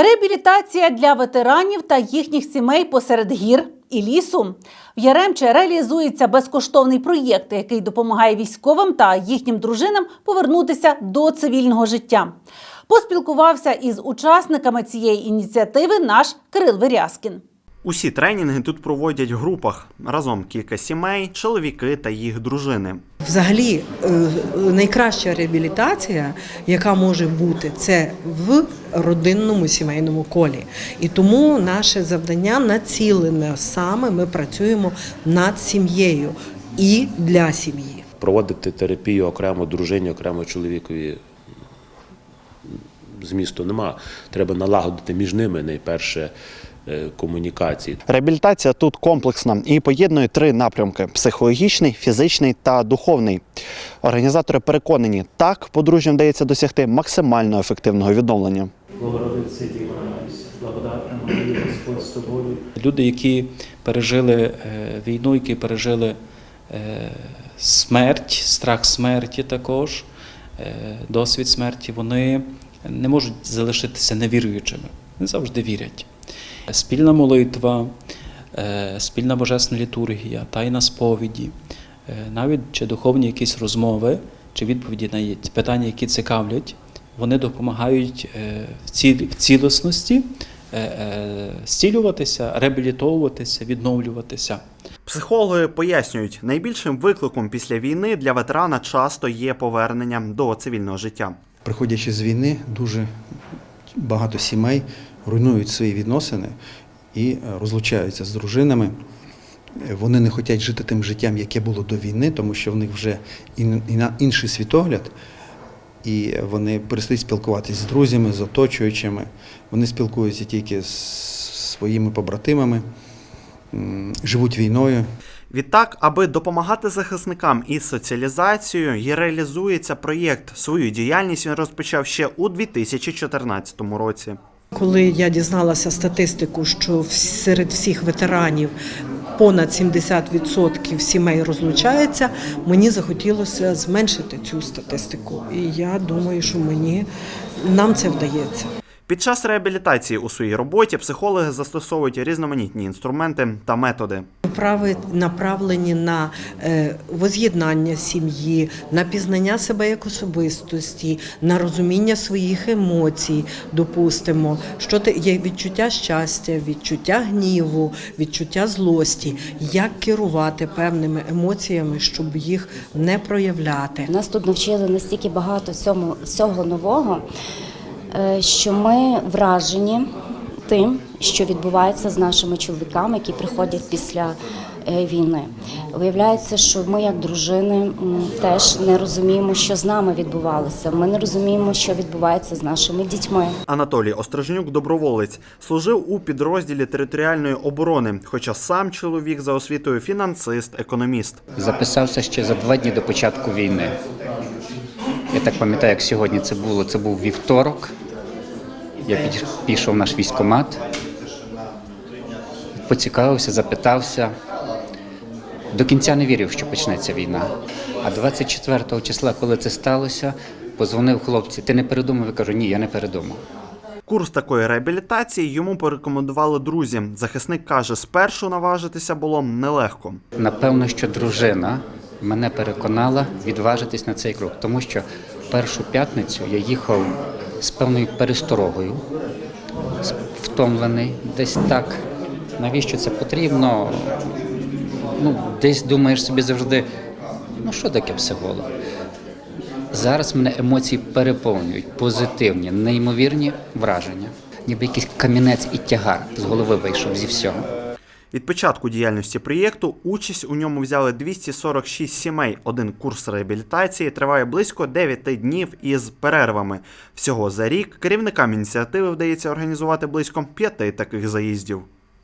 Реабілітація для ветеранів та їхніх сімей посеред гір і лісу. В Яремче реалізується безкоштовний проєкт, який допомагає військовим та їхнім дружинам повернутися до цивільного життя. Поспілкувався із учасниками цієї ініціативи наш Кирил Верязкін. Усі тренінги тут проводять в групах разом кілька сімей, чоловіки та їх дружини. Взагалі, е, найкраща реабілітація, яка може бути, це в родинному сімейному колі. І тому наше завдання націлене саме ми працюємо над сім'єю і для сім'ї. проводити терапію окремо дружині, окремо чоловікові змісту нема. Треба налагодити між ними найперше е, комунікації. Реабілітація тут комплексна і поєднує три напрямки: психологічний, фізичний та духовний. Організатори переконані, так подружням вдається досягти максимально ефективного відновлення. Люди, які пережили е, війну, які пережили е, смерть, страх смерті також, досвід смерті, вони не можуть залишитися невіруючими. Вони завжди вірять. Спільна молитва, е, спільна божественна літургія, тайна сповіді, е, навіть чи духовні якісь розмови, чи відповіді на питання, які цікавлять, вони допомагають е, в ці- цілісності е, е, зцілюватися, реабілітовуватися, відновлюватися. Психологи пояснюють, найбільшим викликом після війни для ветерана часто є повернення до цивільного життя. Приходячи з війни, дуже багато сімей руйнують свої відносини і е, розлучаються з дружинами. Е, Вони не хочуть жити тим життям, яке було до війни, тому що в них вже інший світогляд, і вони перестають спілкуватися з друзями, з оточуючими. Вони спілкуються тільки з своїми побратимами, живуть війною. Відтак, аби допомагати захисникам із соціалізацією, і реалізується проєкт. Свою діяльність він розпочав ще у 2014 році. Коли я дізналася статистику, що серед всіх ветеранів понад 70% сімей розлучається, мені захотілося зменшити цю статистику. І я думаю, що мені нам це вдається. Під час реабілітації у своїй роботі психологи застосовують різноманітні інструменти та методи. Направлені на е, воз'єднання сім'ї, на пізнання себе як особистості, на розуміння своїх емоцій. Допустимо, що те- є відчуття щастя, відчуття гніву, відчуття злості, як керувати певними емоціями, щоб їх не проявляти. Нас тут навчили настільки багато всього нового, е, що ми вражені тим, що відбувається з нашими чоловіками, які приходять після е, війни. Виявляється, що ми, як дружини, теж не розуміємо, що з нами відбувалося. Ми не розуміємо, що відбувається з нашими дітьми. Анатолій Острожнюк, доброволець, служив у підрозділі територіальної оборони, хоча сам чоловік за освітою фінансист, економіст. Записався ще за два дні до початку війни. Я так пам'ятаю, як сьогодні це було. Це був вівторок. Я пішов в наш військкомат, поцікавився, запитався. До кінця не вірив, що почнеться війна. А 24 числа, коли це сталося, позвонив хлопці. Ти не передумав? Я кажу, ні, я не передумав. Курс такої реабілітації йому порекомендували друзі. Захисник каже, спершу наважитися було нелегко. Напевно, що дружина мене переконала відважитись на цей крок, тому що першу п'ятницю я їхав з певною пересторогою, втомлений, десь так. Навіщо це потрібно? Ну, десь думаєш собі завжди, ну що таке психолог? Зараз мене емоції переповнюють, позитивні, неймовірні враження. Ніби якийсь камінець і тягар з голови вийшов зі всього. Від початку діяльності проєкту участь у ньому взяли 246 сімей. Один курс реабілітації триває близько 9 днів із перервами. Всього за рік керівникам ініціативи вдається організувати близько 5 таких заїздів.